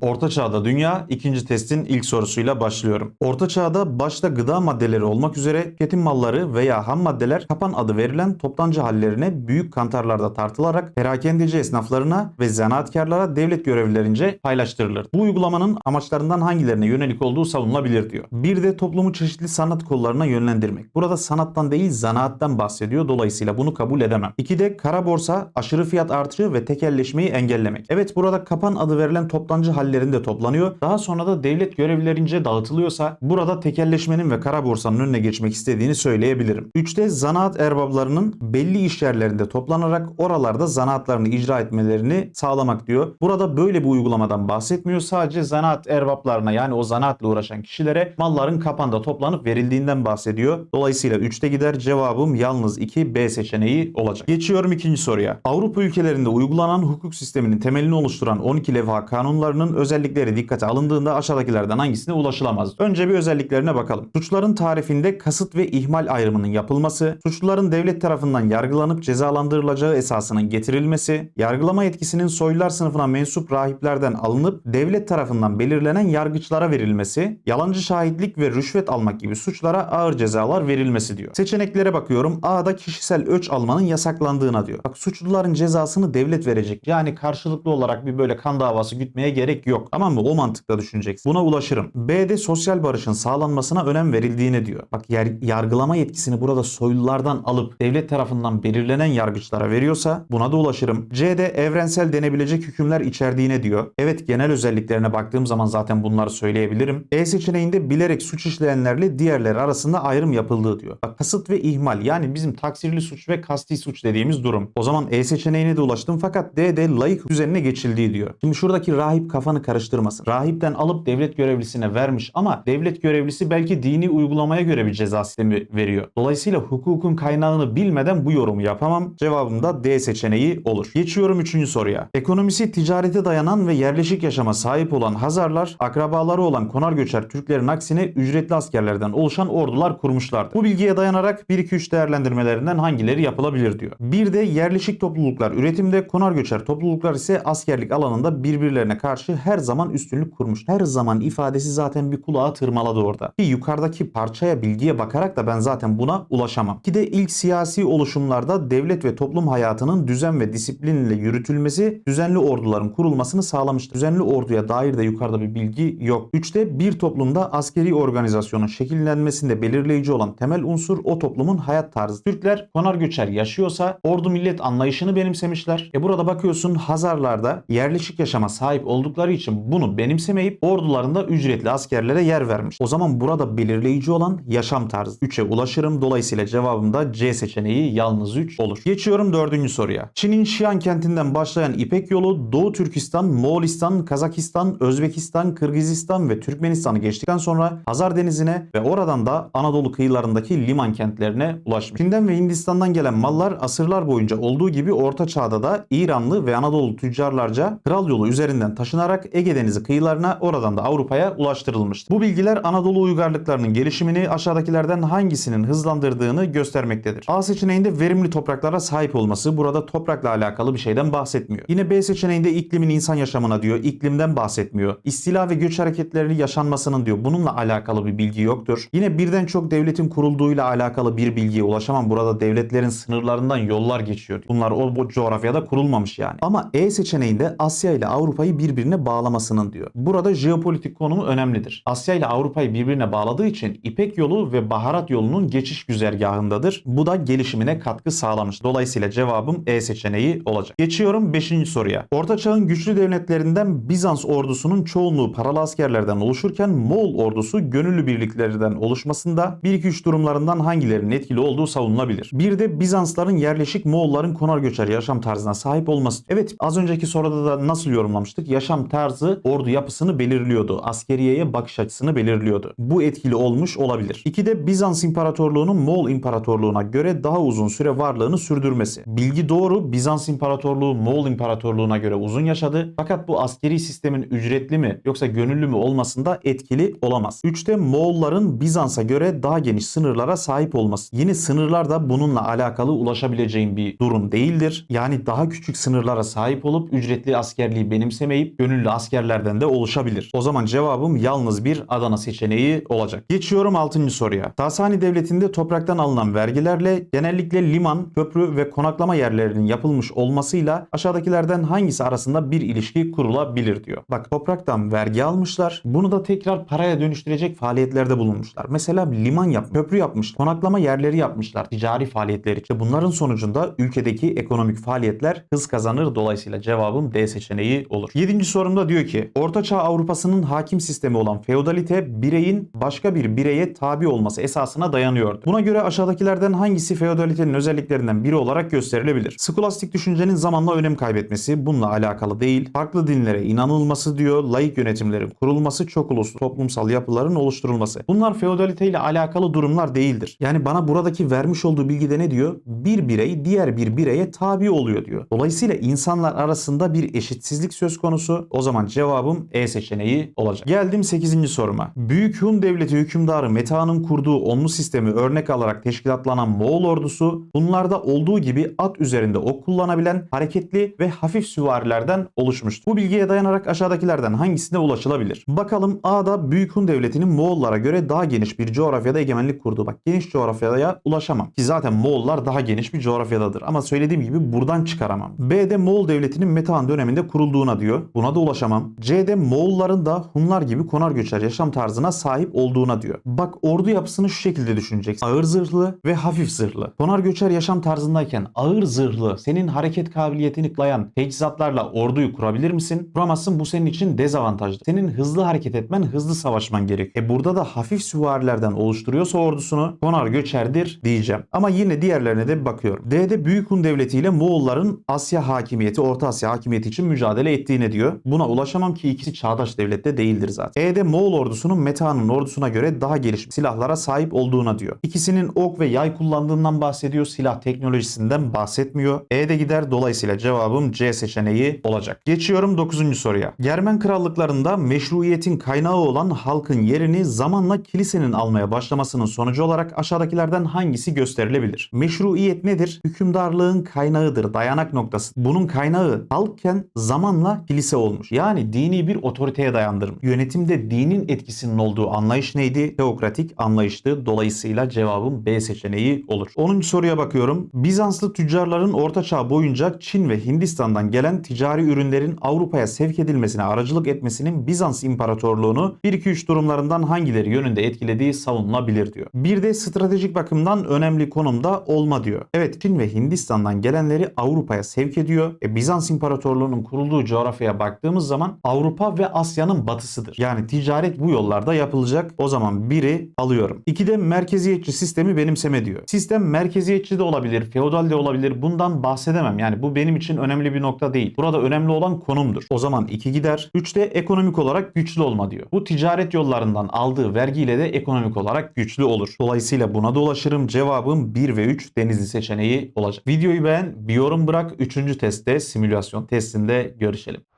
Orta Çağ'da Dünya ikinci testin ilk sorusuyla başlıyorum. Orta Çağ'da başta gıda maddeleri olmak üzere tüketim malları veya ham maddeler kapan adı verilen toptancı hallerine büyük kantarlarda tartılarak perakendeci esnaflarına ve zanaatkarlara devlet görevlilerince paylaştırılır. Bu uygulamanın amaçlarından hangilerine yönelik olduğu savunulabilir diyor. Bir de toplumu çeşitli sanat kollarına yönlendirmek. Burada sanattan değil zanaattan bahsediyor. Dolayısıyla bunu kabul edemem. İki de kara borsa, aşırı fiyat artışı ve tekelleşmeyi engellemek. Evet burada kapan adı verilen toptancı hallerinde toplanıyor. Daha sonra da devlet görevlilerince dağıtılıyorsa burada tekelleşmenin ve kara borsanın önüne geçmek istediğini söyleyebilirim. Üçte zanaat erbablarının belli iş yerlerinde toplanarak oralarda zanaatlarını icra etmelerini sağlamak diyor. Burada böyle bir uygulamadan bahsetmiyor. Sadece zanaat erbaplarına yani o zanaatla uğraşan kişilere malların kapanda toplanıp verildiğinden bahsediyor. Dolayısıyla 3'te gider cevabım yalnız 2 B seçeneği olacak. Geçiyorum ikinci soruya. Avrupa ülkelerinde uygulanan hukuk sisteminin temelini oluşturan 12 levha kanunlarının özellikleri dikkate alındığında aşağıdakilerden hangisine ulaşılamaz? Önce bir özelliklerine bakalım. Suçların tarifinde kasıt ve ihmal ayrımının yapılması, suçluların devlet tarafından yargılanıp cezalandırılacağı esasının getirilmesi, yargılama yetkisinin soylular sınıfına mensup rahiplerden alınıp devlet tarafından belirlenen yargıçlara verilmesi, yalancı şahitlik ve rüşvet almak gibi suçlara ağır cezalar verilmesi diyor. Seçeneklere bakıyorum. A'da kişisel öç almanın yasaklandığına diyor. Bak suçluların cezasını devlet verecek. Yani karşılıklı olarak bir böyle kan davası gütmeye gerek yok. Tamam mı? O mantıkla düşüneceksin. Buna ulaşırım. B'de sosyal barışın sağlanmasına önem verildiğine diyor. Bak yer, yargılama yetkisini burada soylulardan alıp devlet tarafından belirlenen yargıçlara veriyorsa buna da ulaşırım. C'de evrensel denebilecek hükümler içerdiğine diyor. Evet genel özelliklerine baktığım zaman zaten bunları söyleyebilirim. E seçeneğinde bilerek suç işleyenlerle diğerleri arasında ayrım yapıldığı diyor. Bak kasıt ve ihmal yani bizim taksirli suç ve kasti suç dediğimiz durum. O zaman E seçeneğine de ulaştım fakat D'de layık düzenine geçildiği diyor. Şimdi şuradaki rahip kafanı karıştırmasın. Rahipten alıp devlet görevlisine vermiş ama devlet görevlisi belki dini uygulamaya göre bir ceza sistemi veriyor. Dolayısıyla hukukun kaynağını bilmeden bu yorumu yapamam. Cevabım da D seçeneği olur. Geçiyorum 3. soruya. Ekonomisi ticarete dayanan ve yerleşik yaşama sahip olan Hazarlar, akrabaları olan konar göçer Türklerin aksine ücretli askerlerden oluşan ordular kurmuşlardı. Bu bilgiye dayanarak 1-2-3 değerlendirmelerinden hangileri yapılabilir diyor. Bir de yerleşik topluluklar üretimde, konar göçer topluluklar ise askerlik alanında birbirlerine karşı her zaman üstünlük kurmuş. Her zaman ifadesi zaten bir kulağa tırmaladı orada. Bir yukarıdaki parçaya bilgiye bakarak da ben zaten buna ulaşamam. Ki de ilk siyasi oluşumlarda devlet ve toplum hayatının düzen ve disiplinle yürütülmesi düzenli orduların kurulmasını sağlamıştır. Düzenli orduya dair de yukarıda bir bilgi yok. Üçte bir toplumda askeri organizasyonun şekillenmesinde belirleyici olan temel unsur o toplumun hayat tarzı. Türkler konar göçer yaşıyorsa ordu millet anlayışını benimsemişler. E burada bakıyorsun Hazarlarda yerleşik yaşama sahip oldukları için bunu benimsemeyip ordularında ücretli askerlere yer vermiş. O zaman burada belirleyici olan yaşam tarzı. 3'e ulaşırım. Dolayısıyla cevabım da C seçeneği yalnız 3 olur. Geçiyorum dördüncü soruya. Çin'in Şian kentinden başlayan İpek yolu Doğu Türkistan, Moğolistan, Kazakistan, Özbekistan, Kırgızistan ve Türkmenistan'ı geçtikten sonra Hazar Denizi'ne ve oradan da Anadolu kıyılarındaki liman kentlerine ulaşmış. Çin'den ve Hindistan'dan gelen mallar asırlar boyunca olduğu gibi Orta Çağ'da da İranlı ve Anadolu tüccarlarca kral yolu üzerinden taşınarak Ege Denizi kıyılarına oradan da Avrupa'ya ulaştırılmıştır. Bu bilgiler Anadolu uygarlıklarının gelişimini aşağıdakilerden hangisinin hızlandırdığını göstermektedir. A seçeneğinde verimli topraklara sahip olması burada toprakla alakalı bir şeyden bahsetmiyor. Yine B seçeneğinde iklimin insan yaşamına diyor. iklimden bahsetmiyor. İstila ve göç hareketleri yaşanmasının diyor. Bununla alakalı bir bilgi yoktur. Yine birden çok devletin kurulduğuyla alakalı bir bilgiye ulaşamam. Burada devletlerin sınırlarından yollar geçiyor. Bunlar o coğrafyada kurulmamış yani. Ama E seçeneğinde Asya ile Avrupa'yı birbirine bağlamasının diyor. Burada jeopolitik konumu önemlidir. Asya ile Avrupa'yı birbirine bağladığı için İpek yolu ve baharat yolunun geçiş güzergahındadır. Bu da gelişimine katkı sağlamış. Dolayısıyla cevabım E seçeneği olacak. Geçiyorum 5. soruya. Orta Çağ'ın güçlü devletlerinden Bizans ordusunun çoğunluğu paralı askerlerden oluşurken Moğol ordusu gönüllü birliklerden oluşmasında 1-2-3 durumlarından hangilerinin etkili olduğu savunulabilir. Bir de Bizansların yerleşik Moğolların konar göçer yaşam tarzına sahip olması. Evet az önceki soruda da nasıl yorumlamıştık? Yaşam tarzı ordu yapısını belirliyordu. Askeriyeye bakış açısını belirliyordu. Bu etkili olmuş olabilir. İki de Bizans İmparatorluğu'nun Moğol İmparatorluğu'na göre daha uzun süre varlığını sürdürmesi. Bilgi doğru. Bizans İmparatorluğu Moğol İmparatorluğu'na göre uzun yaşadı. Fakat bu askeri sistemin ücretli mi yoksa gönüllü mü olmasında etkili olamaz. Üçte Moğolların Bizans'a göre daha geniş sınırlara sahip olması. Yine sınırlar da bununla alakalı ulaşabileceğin bir durum değildir. Yani daha küçük sınırlara sahip olup ücretli askerliği benimsemeyip gönüllü askerlerden de oluşabilir. O zaman cevabım yalnız bir Adana seçeneği olacak. Geçiyorum 6. soruya. Sasani Devleti'nde topraktan alınan vergilerle genellikle liman, köprü ve konaklama yerlerinin yapılmış olmasıyla aşağıdakilerden hangisi arasında bir ilişki kurulabilir diyor. Bak topraktan vergi almışlar. Bunu da tekrar paraya dönüştürecek faaliyetlerde bulunmuşlar. Mesela liman yapmış, köprü yapmış, konaklama yerleri yapmışlar, ticari faaliyetler için. Bunların sonucunda ülkedeki ekonomik faaliyetler hız kazanır. Dolayısıyla cevabım D seçeneği olur. 7. sorumda diyor ki Ortaçağ Avrupa'sının hakim sistemi olan feodalite bireyin başka bir bireye tabi olması esasına dayanıyordu. Buna göre aşağıdakilerden hangisi feodalitenin özelliklerinden biri olarak gösterilebilir? Skolastik düşüncenin zamanla önem kaybetmesi bununla alakalı değil. Farklı dinlere inanılması diyor. Laik yönetimlerin kurulması, çok uluslu toplumsal yapıların oluşturulması. Bunlar feodalite ile alakalı durumlar değildir. Yani bana buradaki vermiş olduğu bilgide ne diyor? Bir birey diğer bir bireye tabi oluyor diyor. Dolayısıyla insanlar arasında bir eşitsizlik söz konusu. O zaman cevabım E seçeneği olacak. Geldim 8. soruma. Büyük Hun Devleti hükümdarı Meta'nın kurduğu onlu sistemi örnek alarak teşkilatlanan Moğol ordusu bunlarda olduğu gibi at üzerinde ok kullanabilen hareketli ve hafif süvarilerden oluşmuştur. Bu bilgiye dayanarak aşağıdakilerden hangisine ulaşılabilir? Bakalım A'da Büyük Hun Devleti'nin Moğollara göre daha geniş bir coğrafyada egemenlik kurduğu. Bak geniş coğrafyaya ulaşamam. Ki zaten Moğollar daha geniş bir coğrafyadadır. Ama söylediğim gibi buradan çıkaramam. B'de Moğol Devleti'nin Metehan döneminde kurulduğuna diyor. Buna da ulaşamam. C'de Moğolların da Hunlar gibi konar göçer yaşam tarzına sahip olduğuna diyor. Bak ordu yapısını şu şekilde düşüneceksin. Ağır zırhlı ve hafif zırhlı. Konar göçer yaşam tarzındayken ağır zırhlı senin hareket kabiliyetini kılayan teçhizatlarla orduyu kurabilir misin? Kuramazsın bu senin için dezavantajlı. Senin hızlı hareket etmen, hızlı savaşman gerek. E burada da hafif süvarilerden oluşturuyorsa ordusunu konar göçerdir diyeceğim. Ama yine diğerlerine de bir bakıyorum. D'de Büyük Hun Devleti ile Moğolların Asya hakimiyeti, Orta Asya hakimiyeti için mücadele ettiğine diyor. Buna ulaşamam ki ikisi çağdaş devlette değildir zaten. E'de Moğol ordusunun Meta'nın ordusuna göre daha gelişmiş silahlara sahip olduğuna diyor. İkisinin ok ve yay kullandığından bahsediyor. Silah teknolojisinden bahsetmiyor. E'de gider dolayısıyla cevabım C seçeneği olacak. Geçiyorum 9. soruya. Germen krallıklarında meşruiyetin kaynağı olan halkın yerini zamanla kilisenin almaya başlamasının sonucu olarak aşağıdakilerden hangisi gösterilebilir? Meşruiyet nedir? Hükümdarlığın kaynağıdır, dayanak noktası. Bunun kaynağı halkken zamanla kilise olmuş. Yani dini bir otoriteye dayandırmış. Yönetimde dinin etkisinin olduğu anlayış neydi? Teokratik anlayıştı. Dolayısıyla cevabım B seçeneği olur. 10. soruya bakıyorum. Bizanslı tüccarların Orta Çağ boyunca Çin ve Hindistan'dan gelen ticari ürünlerin Avrupa'ya sevk edilmesine aracılık etmesinin Bizans İmparatorluğunu 1-2-3 durumlarından hangileri yönünde etkilediği savunulabilir diyor. Bir de stratejik bakımdan önemli konumda olma diyor. Evet Çin ve Hindistan'dan gelenleri Avrupa'ya sevk ediyor. E, Bizans İmparatorluğu'nun kurulduğu coğrafyaya baktığımız zaman Avrupa ve Asya'nın batısıdır. Yani ticaret bu yollarda yapılacak. O zaman biri alıyorum. İki de merkeziyetçi sistemi benimseme diyor. Sistem merkeziyetçi de olabilir, feodal de olabilir. Bundan bahsedemem. Yani bu benim için önemli bir nokta değil. Burada önemli olan konumdur. O zaman iki gider. Üç de ekonomik olarak güçlü olma diyor. Bu ticaret yollarından aldığı vergiyle de ekonomik olarak güçlü olur. Dolayısıyla buna da ulaşırım. Cevabım 1 ve 3 denizli seçeneği olacak. Videoyu beğen, bir yorum bırak. Üçüncü testte simülasyon testinde görüşelim.